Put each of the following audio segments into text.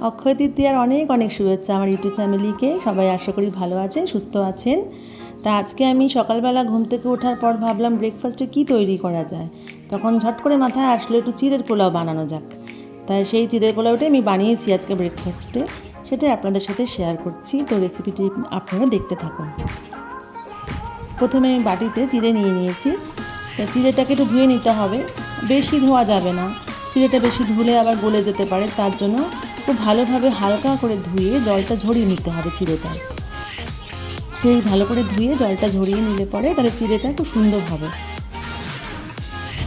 অক্ষয় তৃতীয়ার অনেক অনেক শুভেচ্ছা আমার ইউটিউব ফ্যামিলিকে সবাই আশা করি ভালো আছেন, সুস্থ আছেন। তা আজকে আমি সকালবেলা ঘুম থেকে ওঠার পর ভাবলাম ব্রেকফাস্টে কি তৈরি করা যায়। তখন ঝট করে মাথায় আসলো একটু চিড়ের পোলাও বানানো যাক। তাই সেই চিড়ের পোলাওটাই আমি বানিয়েছি আজকে ব্রেকফাস্টে সেটাই আপনাদের সাথে শেয়ার করছি। তো রেসিপিটি আপনারা দেখতে থাকুন। প্রথমে আমি বাটিতে চিড়ে নিয়ে নিয়েছি। চিড়েটাকে একটু ধুয়ে নিতে হবে। বেশি ধোয়া যাবে না। চিড়েটা বেশি ধুলে আবার গলে যেতে পারে, তার জন্য খুব ভালোভাবে হালকা করে ধুয়ে জলটা ঝরিয়ে নিতে হবে চিড়েটা। সেই ভালো করে ধুয়ে জলটা ঝরিয়ে নিলে পরে তাহলে চিড়েটা খুব সুন্দর হবে।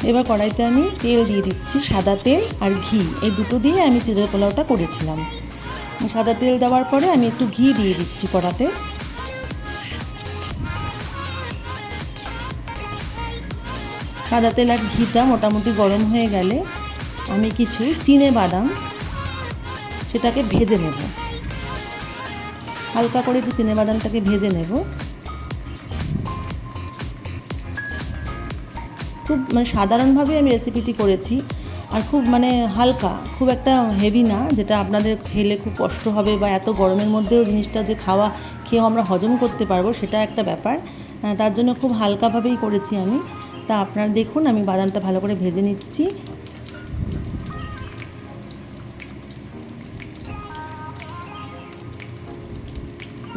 এবার কড়াইতে আমি তেল দিয়ে দিচ্ছি সাদা তেল আর ঘি। এই দুটো দিয়ে আমি চিড়ের পোলাওটা করেছিলাম। সাদা তেল দেওয়ার পরে আমি একটু ঘি দিয়ে দিচ্ছি কড়াতে। সাদা তেল আর ঘিটা মোটামুটি গরম হয়ে গেলে আমি কিছু চিনে বাদাম সেটাকে ভেজে নেব। হালকা করে একটু চিনে বাদামটাকে ভেজে নেব। খুব মানে সাধারণভাবে আমি রেসিপিটি করেছি আর খুব মানে হালকা, খুব একটা হেভি না, যেটা আপনাদের খেলে খুব কষ্ট হবে বা এত গরমের মধ্যেও জিনিসটা যে খাওয়া খেয়েও আমরা হজম করতে পারব সেটা একটা ব্যাপার। তার জন্য খুব হালকাভাবেই করেছি আমি। তা আপনারা দেখুন, আমি বাদামটা ভালো করে ভেজে নিচ্ছি।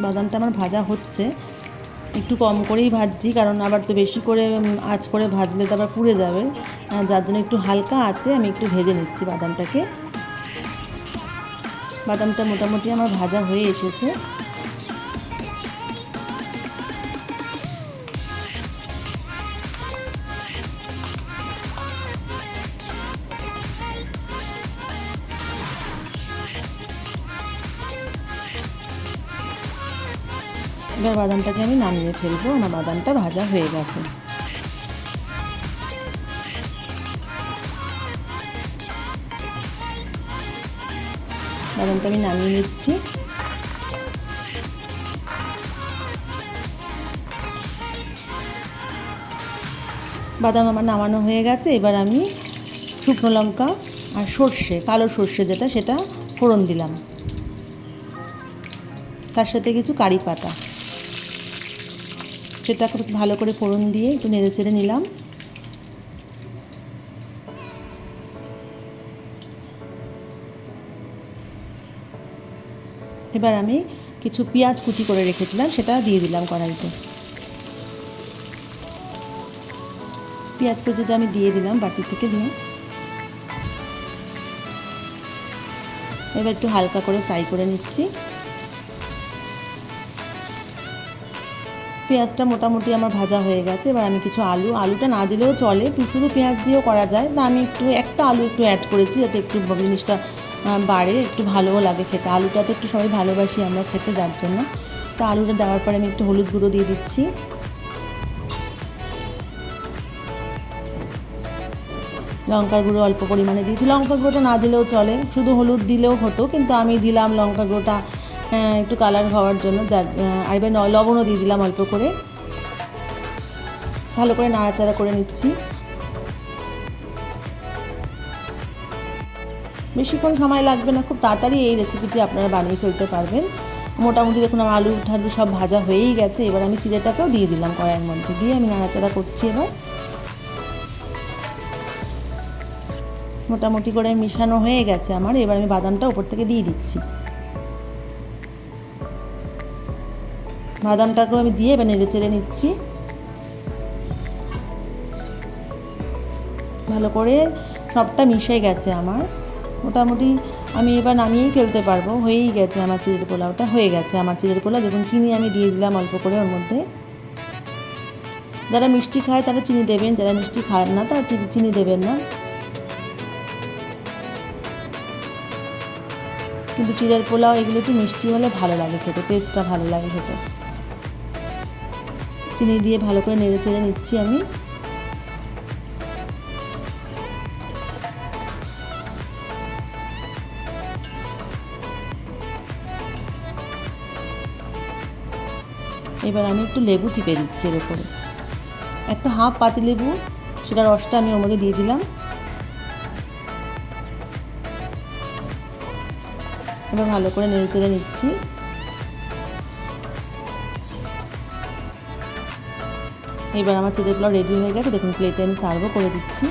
বাদামটা আমার ভাজা হচ্ছে। একটু কম করেই ভাজছি, কারণ আবার তো বেশি করে আঁচ করে ভাজলে তো আবার পুড়ে যাবে। যার জন্য একটু হালকা আছে, আমি একটু ভেজে নিচ্ছি বাদামটাকে। বাদামটা মোটামুটি আমার ভাজা হয়ে এসেছে। এবার বাদামটাকে আমি নামিয়ে ফেলব। আমার বাদামটা ভাজা হয়ে গেছে। বাদামটা আমি নামিয়ে নিচ্ছি। বাদাম আমার নামানো হয়ে গেছে। এবার আমি শুকনো লঙ্কা আর সর্ষে, কালো সর্ষে যেটা, সেটা ফোড়ন দিলাম। তার সাথে কিছু কারি পাতা। সেটা খুব ভালো করে ফোড়ন দিয়ে একটু নেড়ে চেড়ে নিলাম। এবার আমি কিছু পেঁয়াজ কুচি করে রেখেছিলাম, সেটা দিয়ে দিলাম কড়াইতে। পেঁয়াজ কুচিটা আমি দিয়ে দিলাম বাটি থেকে দিয়ে। এবার একটু হালকা করে ফ্রাই করে নিচ্ছি। পেঁয়াজটা মোটামুটি আমার ভাজা হয়ে গেছে। এবার আমি কিছু আলু, আলুটা না দিলেও চলে। শুধু পেঁয়াজ দিয়েও করা যায়। তা আমি একটু, একটা আলু একটু অ্যাড করেছি যাতে একটু জিনিসটা বাড়ে, একটু ভালোও লাগে খেতে। আলুটা তো একটু সবাই ভালোবাসি আমরা খেতে, যার জন্য। তো আলুটা দেওয়ার পরে আমি একটু হলুদ গুঁড়ো দিয়ে দিচ্ছি। লঙ্কার গুঁড়ো অল্প পরিমাণে দিয়েছি। লঙ্কা গুঁড়োটা না দিলেও চলে। শুধু হলুদ দিলেও হতো, কিন্তু আমি দিলাম লঙ্কা গুঁড়োটা একটু কালার হওয়ার জন্য। যার আর এবার লবণও দিয়ে দিলাম অল্প করে। ভালো করে নাড়াচাড়া করে নিচ্ছি। বেশিক্ষণ সময় লাগবে না, খুব তাড়াতাড়ি এই রেসিপিটি আপনারা বানিয়ে ফেলতে পারবেন। মোটামুটি দেখুন, আমার আলু ঠালু সব ভাজা হয়েই গেছে। এবার আমি চিড়েটাকেও দিয়ে দিলাম কড়াইয়ের মধ্যে দিয়ে। আমি নাড়াচাড়া করছি এবার। মোটামুটি করে মিশানো হয়ে গেছে আমার। এবার আমি বাদামটা উপর থেকে দিয়ে দিচ্ছি। বাদামটাকেও আমি দিয়ে এবার নেড়ে চেড়ে নিচ্ছি। ভালো করে সবটা মিশে গেছে আমার। মোটামুটি আমি এবার নামিয়েই ফেলতে পারব। হয়েই গেছে আমার চিড়ের পোলাওটা, হয়ে গেছে আমার চিড়ের পোলাও। দেখুন চিনি আমি দিয়ে দিলাম অল্প করে ওর মধ্যে। যারা মিষ্টি খায় তারা চিনি দেবেন, যারা মিষ্টি খায় না তারা চিনি দেবেন না। কিন্তু চিড়ের পোলাও, এগুলো একটু মিষ্টি হলে ভালো লাগে খেতে টেস্টটা ভালো লাগে খেতে। চিনি দিয়ে ভালো করে নেড়ে চেড়ে নিচ্ছি আমি। এবার আমি একটু লেবু চিপে দিচ্ছি এর উপরে। একটা হাফ পাতি লেবু, সেটা রসটা আমি ওর দিয়ে দিলাম। এবার ভালো করে নেড়ে চেড়ে নিচ্ছি। এবার আমার চিড়ে রেডি হয়ে গেছে দেখুন প্লেটে আমি সার্ভও করে দিচ্ছি।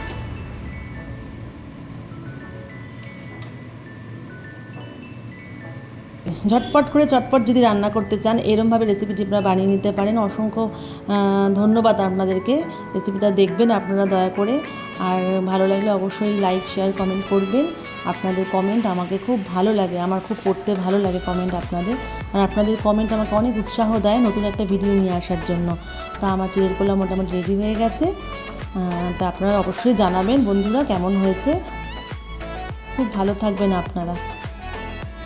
ঝটপট করে, চটপট যদি রান্না করতে চান, এরমভাবে রেসিপিটি আপনারা বানিয়ে নিতে পারেন। অসংখ্য ধন্যবাদ আপনাদেরকে। রেসিপিটা দেখবেন আপনারা, দয়া করে। আর ভালো লাগলে অবশ্যই লাইক শেয়ার কমেন্ট করবেন। আপনাদের কমেন্ট আমাকে খুব ভালো লাগে। আমার খুব পড়তে ভালো লাগে কমেন্ট আপনাদের। আর আপনাদের কমেন্ট আমাকে অনেক উৎসাহ দেয় নতুন একটা ভিডিও নিয়ে আসার জন্য। তা আমার চিড়ের পোলা মোটামুটি রেডি হয়ে গেছে। তা আপনারা অবশ্যই জানাবেন। বন্ধুরা, কেমন হয়েছে? খুব ভালো থাকবেন আপনারা।